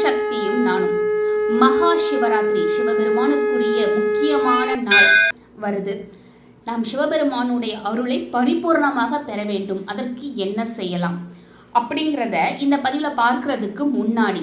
சக்தியும் நானும். மகா சிவராத்திரி சிவபெருமானுக்குரிய முக்கியமான நாள் வருது. நாம் சிவபெருமானுடைய அருளை பரிபூர்ணமாக பெற வேண்டும். அதற்கு என்ன செய்யலாம்? அப்படிங்கிறத இந்த பதிவில் பார்க்கறதுக்கு முன்னாடி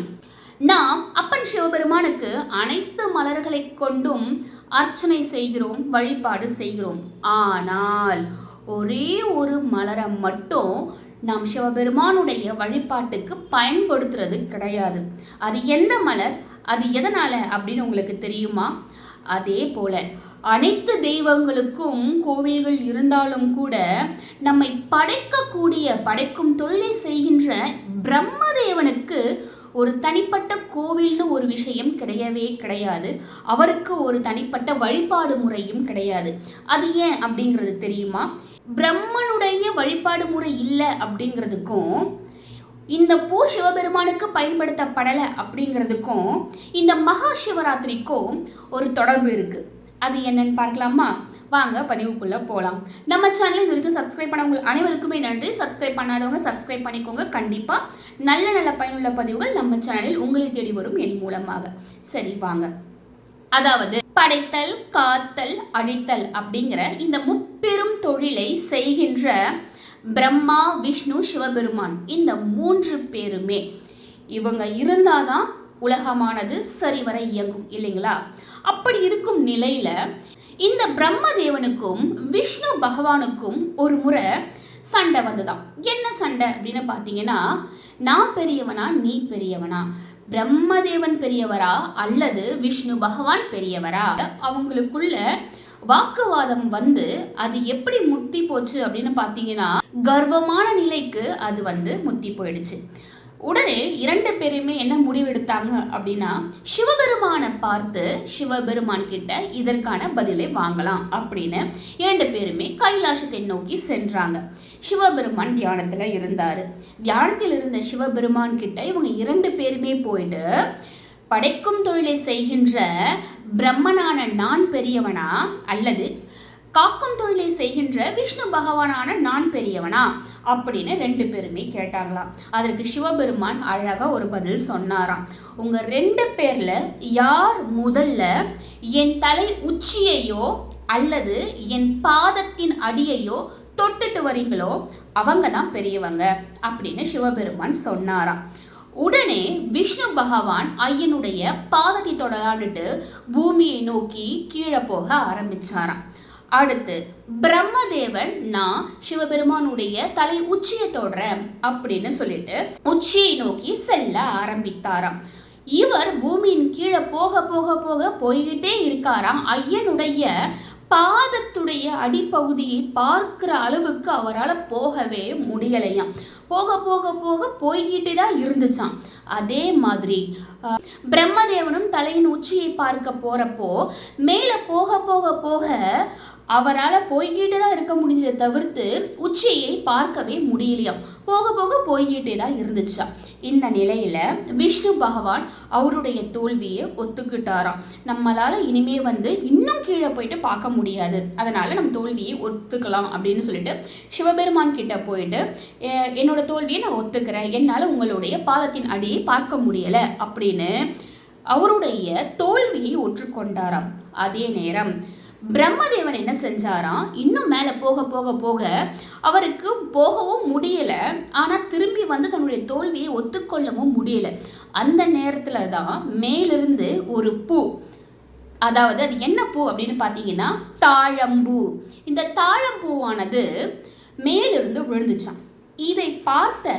நாம் அப்பன் சிவபெருமானுக்கு அனைத்து மலர்களை கொண்டும் அர்ச்சனை செய்கிறோம் வழிபாடு செய்கிறோம். ஆனால் ஒரே ஒரு மலரை மட்டும் நாம் சிவபெருமானுடைய வழிபாட்டுக்கு பயன்படுத்துறது கிடையாது. அது எந்த மலர்? அது எதனால? அப்படின்னு உங்களுக்கு தெரியுமா? அதே போல அனைத்து தெய்வங்களுக்கும் கோவில்கள் இருந்தாலும் கூட நம்மை படைக்கக்கூடிய படைக்கும் தொழிலை செய்கின்ற பிரம்மதேவனுக்கு ஒரு தனிப்பட்ட கோவில்னு ஒரு விஷயம் கிடையவே கிடையாது. அவருக்கு ஒரு தனிப்பட்ட வழிபாடு முறையும் கிடையாது. அது ஏன் அப்படிங்கிறது தெரியுமா? பிரம்மனுடைய வழிபாடு முறை இல்லை அப்படிங்கிறதுக்கும் இந்த பூ சிவபெருமானுக்கு பயன்படுத்தப்படலை அப்படிங்கிறதுக்கும் இந்த மகா சிவராத்திரிக்கும் ஒரு தொடர்பு இருக்கு. அது என்னன்னு பார்க்கலாமா? வாங்க பதிவுக்குள்ளே போகலாம் நம்ம சேனல் இது வரைக்கும் சப்ஸ்கிரைப் பண்ணவங்க அனைவருக்குமே நன்றி. சப்ஸ்கிரைப் பண்ணாதவங்க சப்ஸ்கிரைப் பண்ணிக்கோங்க. கண்டிப்பாக நல்ல நல்ல பயனுள்ள பதிவுகள் நம்ம சேனலில் உங்களை தேடி வரும் என் மூலமாக. சரி வாங்க. அதாவது படைத்தல் காத்தல் அழித்தல் அப்படிங்கிற இந்த முப்பெரும் தொழிலை செய்கின்ற பிரம்மா விஷ்ணு சிவபெருமான். இந்த மூன்று பேருமே இவங்க இருந்தாதான் உலகமானது சரிவர இயங்கும் இல்லைங்களா? அப்படி இருக்கும் நிலையில இந்த பிரம்மதேவனுக்கும் விஷ்ணு பகவானுக்கும் ஒரு முறை சண்டை வந்துதான். என்ன சண்டை அப்படின்னு பார்த்தீங்கன்னா நான் பெரியவனா நீ பெரியவனா? பிரம்மதேவன் பெரியவரா அல்லது விஷ்ணு பகவான் பெரியவரா? அவங்களுக்குள்ள வாக்குவாதம் வந்து அது எப்படி முத்தி போச்சு அப்படின்னு பார்த்தீங்கன்னா கர்வமான நிலைக்கு அது வந்து முத்தி போயிடுச்சு. உடனே இரண்டு பேருமே என்ன முடிவெடுத்தாங்க அப்படின்னா சிவபெருமானை பார்த்து சிவபெருமான் கிட்ட இதற்கான பதிலை வாங்கலாம் அப்படின்னு இரண்டு பேருமே கைலாசத்தை நோக்கி சென்றாங்க. சிவபெருமான் தியானத்துல இருந்தாரு. தியானத்தில் இருந்த சிவபெருமான் கிட்ட இவங்க இரண்டு பேருமே போயிட்டு படைக்கும் தொழிலை செய்கின்ற பிரம்மனான நான் பெரியவனா அல்லது காக்கும் தொழிலை செய்கின்ற விஷ்ணு பகவானான நான் பெரியவனா அப்படின்னு ரெண்டு பேருமே கேட்டாங்களாம். அதற்கு சிவபெருமான் அழகாக ஒரு பதில் சொன்னாராம். உங்கள் ரெண்டு பேரில் யார் முதல்ல என் தலை உச்சியையோ அல்லது என் பாதத்தின் அடியையோ தொட்டுட்டு வரீங்களோ அவங்க தான் பெரியவங்க அப்படின்னு சிவபெருமான் சொன்னாராம். உடனே விஷ்ணு பகவான் ஐயனுடைய பாதத்தை தொடலான்ட்டு பூமியை நோக்கி கீழே போக ஆரம்பிச்சாராம். அடுத்து பிரம்மதேவன் நான் சிவபெருமானுடைய தலை உச்சியை தொடறேன் அப்படின்னு சொல்லிட்டு உச்சியை நோக்கி செல்ல ஆரம்பித்தாராம். இவர் பூமியின் கீழே போக போக போக போய்கிட்டே இருக்காராம். ஐயனுடைய பாதத்துடைய அடிப்பகுதியை பார்க்கிற அளவுக்கு அவரால் போகவே முடியலையாம். போக போக போக போய்கிட்டே தான் இருந்துச்சாம். அதே மாதிரி பிரம்மதேவனும் தலையின் உச்சியை பார்க்க போறப்போ மேலே போக போக போக அவரால் போய்கிட்டே தான் இருக்க முடிஞ்சதை தவிர்த்து உச்சியை பார்க்கவே முடியலையாம். போக போக போய்கிட்டே தான் இருந்துச்சா இந்த நிலையில விஷ்ணு பகவான் அவருடைய தோல்வியை ஒத்துக்கிட்டாராம். நம்மளால இனிமே வந்து இன்னும் கீழே போயிட்டு பார்க்க முடியாது. அதனால நம்ம தோல்வியை ஒத்துக்கலாம் அப்படின்னு சொல்லிட்டு சிவபெருமான் கிட்ட போயிட்டு என்னோட தோல்வியை நான் ஒத்துக்கிறேன். என்னால் உங்களுடைய பாதத்தின் அடியை பார்க்க முடியலை. அப்படின்னு அவருடைய தோல்வியை ஒற்றுக்கொண்டாராம். அதே நேரம் பிரம்மதேவன் என்ன செஞ்சாராம்? இன்னும் மேலே போக போக போக அவருக்கு போகவும் முடியலை. ஆனால் திரும்பி வந்து தன்னுடைய தோல்வியை ஒத்துக்கொள்ளவும் முடியல. அந்த நேரத்தில் தான் மேலிருந்து ஒரு பூ அதாவது அது என்ன பூ அப்படின்னு பார்த்தீங்கன்னா தாழம்பூ. இந்த தாழம்பூவானது மேலிருந்து விழுந்துச்சான் இதை பார்த்த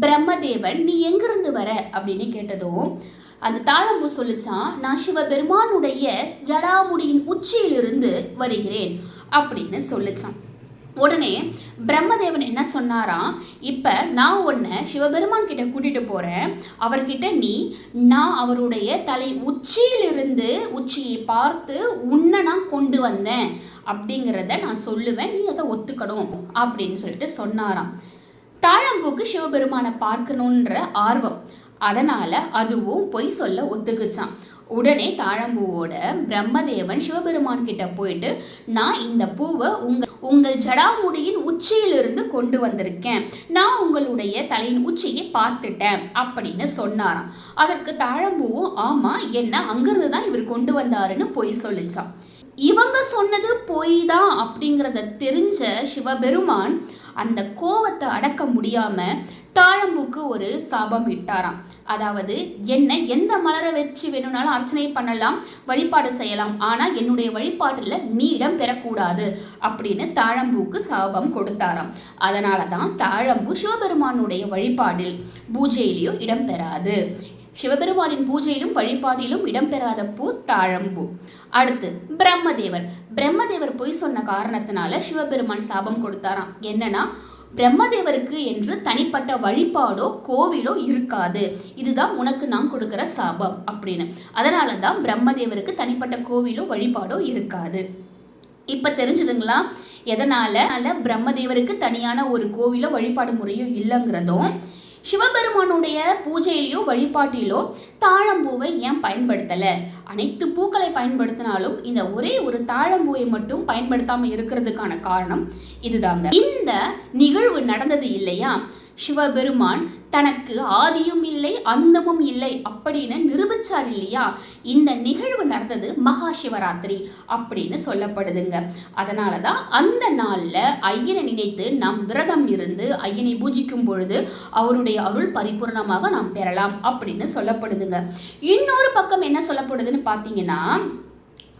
பிரம்மதேவன் நீ எங்கிருந்து வர? அப்படின்னு கேட்டதும் அந்த தாழம்பூ சொல்லிச்சான் நான் சிவபெருமானுடைய ஜடாமுடியின் உச்சியிலிருந்து வருகிறேன் அப்படின்னு சொல்லிச்சான். உடனே பிரம்மதேவன் என்ன சொன்னாராம் இப்போ நான் உன்னை சிவபெருமான் கிட்ட கூட்டிகிட்டு போகிறேன் அவர்கிட்ட நீ நான் அவருடைய தலை உச்சியிலிருந்து உச்சியை பார்த்து உன்னை நான் கொண்டு வந்தேன். அப்படிங்கிறத நான் சொல்லுவேன் நீ அதை ஒத்துக்கணும் அப்படின்னு சொல்லிட்டு சொன்னாராம். தாழம்பூக்கு சிவபெருமானை பார்க்கணுன்ற ஆர்வம். அதனால அதுவும் பொய் சொல்ல ஒத்துக்குச்சான் உடனே தாழம்பூவோட பிரம்மதேவன் சிவபெருமான் கிட்ட போயிட்டு நான் இந்த பூவை உங்க உங்கள் ஜடாமுடியின் உச்சியிலிருந்து கொண்டு வந்திருக்கேன். நான் உங்களுடைய தலையின் உச்சியை பார்த்துட்டேன் அப்படின்னு சொன்னாராம். அதற்கு தாழம்பூவும் ஆமா என்ன அங்கிருந்து தான் இவர் கொண்டு வந்தாருன்னு பொய் சொல்லிச்சான் இவங்க சொன்னது பொய் தான் அப்படிங்கிறத தெரிஞ்ச சிவபெருமான் அந்த கோவத்தை அடக்க முடியாம தாழம்பூக்கு ஒரு சாபம் இட்டாராம். அதாவது என்ன எந்த மலரை வச்சு வேணும்னாலும் அர்ச்சனை பண்ணலாம் வழிபாடு செய்யலாம். ஆனா என்னுடைய வழிபாட்டில் நீ இடம் பெறக்கூடாது அப்படின்னு தாழம்பூக்கு சாபம் கொடுத்தாராம். அதனால தான் தாழம்பூ சிவபெருமானுடைய வழிபாடில் பூஜையிலையும் இடம் பெறாது. சிவபெருமானின் பூஜையிலும் வழிபாட்டிலும் இடம்பெறாத பூ தாழம்பூ. அடுத்து பிரம்மதேவர். பிரம்மதேவர் பொய் சொன்ன காரணத்தினால சிவபெருமான் சாபம் கொடுத்தாராம். என்னன்னா பிரம்மதேவருக்கு என்று தனிப்பட்ட வழிபாடோ கோவிலோ இருக்காது. இதுதான் உனக்கு நான் கொடுக்கிற சாபம் அப்படின்னு. அதனால தான் பிரம்மதேவருக்கு தனிப்பட்ட கோவிலோ வழிபாடோ இருக்காது. இப்போ தெரிஞ்சுதுங்களா? எதனால? பிரம்மதேவருக்கு தனியான ஒரு கோவிலோ வழிபாடு முறையோ இல்லைங்கிறதும் சிவபெருமானுடைய பூஜையிலையோ வழிபாட்டிலோ தாழம்பூவை ஏன் பயன்படுத்தலை? அனைத்து பூக்களை பயன்படுத்தினாலும் இந்த ஒரே ஒரு தாழம்பூவை மட்டும் பயன்படுத்தாம இருக்கிறதுக்கான காரணம் இதுதாங்க. இந்த நிகழ்வு நடந்தது இல்லையா? சிவபெருமான் தனக்கு ஆதியும் இல்லை அந்தமும் இல்லை அப்படின்னு நிரூபிச்சார் இல்லையா? இந்த நிகழ்வு நடந்தது மகா சிவராத்திரி அப்படின்னு சொல்லப்படுதுங்க. அதனால தான் அந்த நாளில் ஐயனை நினைத்து நாம் விரதம் இருந்து ஐயனை பூஜிக்கும் பொழுது அவருடைய அருள் பரிபூர்ணமாக நாம் பெறலாம் அப்படின்னு சொல்லப்படுதுங்க. இன்னொரு பக்கம் என்ன சொல்லப்படுதுன்னு பார்த்தீங்கன்னா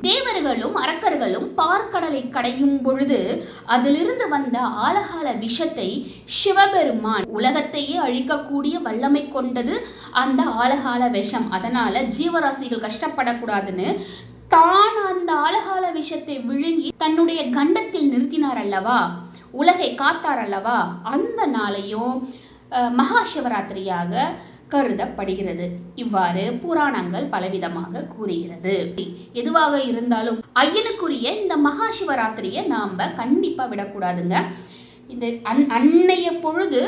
தேவர்களும் அரக்கர்களும் பார்க்கடலை கடையும் பொழுது அதிலிருந்து வந்த ஆலகால விஷத்தை சிவபெருமான் உலகத்தையே அழிக்கக்கூடிய வல்லமை கொண்டது அந்த ஆலகால விஷம். அதனால ஜீவராசிகள் கஷ்டப்படக்கூடாதுன்னு தான் அந்த ஆலகால விஷத்தை விழுங்கி தன்னுடைய கண்டத்தில் நிறுத்தினார் அல்லவா? உலகை காத்தார் அல்லவா? அந்த நாளையும் மகா சிவராத்திரியாக கருதப்படுகிறது. இவ்வாறு புராணங்கள் பலவிதமாக கூறுகிறது. எதுவாக இருந்தாலும் ஐயனுக்குரிய இந்த மகா சிவராத்திரியை நாம கண்டிப்பா விடக்கூடாதுங்க. இந்த அன் அன்னைய பொழுது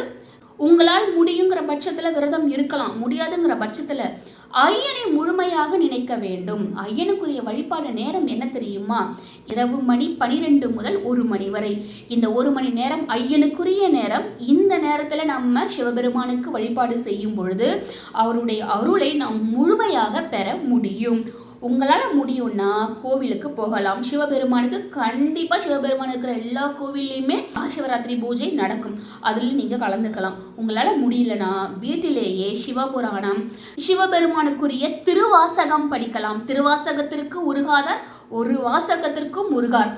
உங்களால் முடியுங்கிற பட்சத்தில் விரதம் இருக்கலாம். முடியாதுங்கிற பட்சத்தில் ஐயனை முழுமையாக நினைக்க வேண்டும். ஐயனுக்குரிய வழிபாடு நேரம் என்ன தெரியுமா? இரவு மணி பனிரெண்டு முதல் ஒரு மணி வரை. இந்த ஒரு மணி நேரம் ஐயனுக்குரிய நேரம். இந்த நேரத்தில் நம்ம சிவபெருமானுக்கு வழிபாடு செய்யும் பொழுது அவருடைய அருளை நாம் முழுமையாக பெற முடியும். உங்களால் முடியும்னா கோவிலுக்கு போகலாம். சிவபெருமானுக்கு கண்டிப்பாக சிவபெருமான் இருக்கிற எல்லா கோவில்லையுமே சிவராத்திரி பூஜை நடக்கும். அதில் நீங்கள் கலந்துக்கலாம். உங்களால் முடியலனா வீட்டிலேயே சிவபுராணம் சிவபெருமானுக்குரிய திருவாசகம் படிக்கலாம். திருவாசகத்திற்கு உருகாதார் ஒரு வாசகத்திற்கும் உருகார்.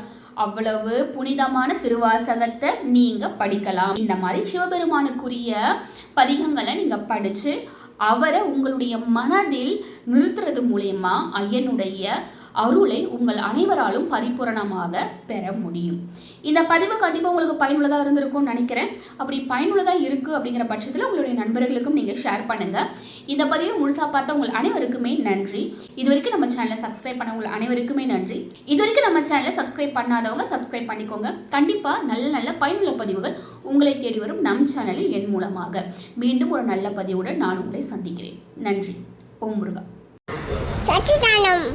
அவ்வளவு புனிதமான திருவாசகத்தை நீங்கள் படிக்கலாம். இந்த மாதிரி சிவபெருமானுக்குரிய பதிகங்களை நீங்கள் படித்து அவரை உங்களுடைய மனதில் நிறுத்துறது மூலயமா ஐயனுடைய அருளை உங்கள் அனைவராலும் பரிபூரணமாக பெற முடியும். இந்த பதிவு கண்டிப்பாக உங்களுக்கு பயனுள்ளதாக இருந்திருக்கும்னு நினைக்கிறேன். அப்படி பயனுள்ளதாக இருக்குது அப்படிங்கிற பட்சத்தில் உங்களுடைய நண்பர்களுக்கும் நீங்கள் ஷேர் பண்ணுங்கள் இந்த பதிவை முழுசாக பார்த்த உங்கள் அனைவருக்குமே நன்றி. இது வரைக்கும் நம்ம சேனலை சப்ஸ்கிரைப் பண்ண உங்கள் அனைவருக்குமே நன்றி. இது வரைக்கும் நம்ம சேனலை சப்ஸ்கிரைப் பண்ணாதவங்க சப்ஸ்கிரைப் பண்ணிக்கோங்க. கண்டிப்பாக நல்ல நல்ல பயனுள்ள பதிவுகள் உங்களை தேடி வரும் நம் சேனலில் என் மூலமாக. மீண்டும் ஒரு நல்ல பதிவுடன் நான் உங்களை சந்திக்கிறேன். நன்றி. ஓம் முருகா. சச்சிதானம்.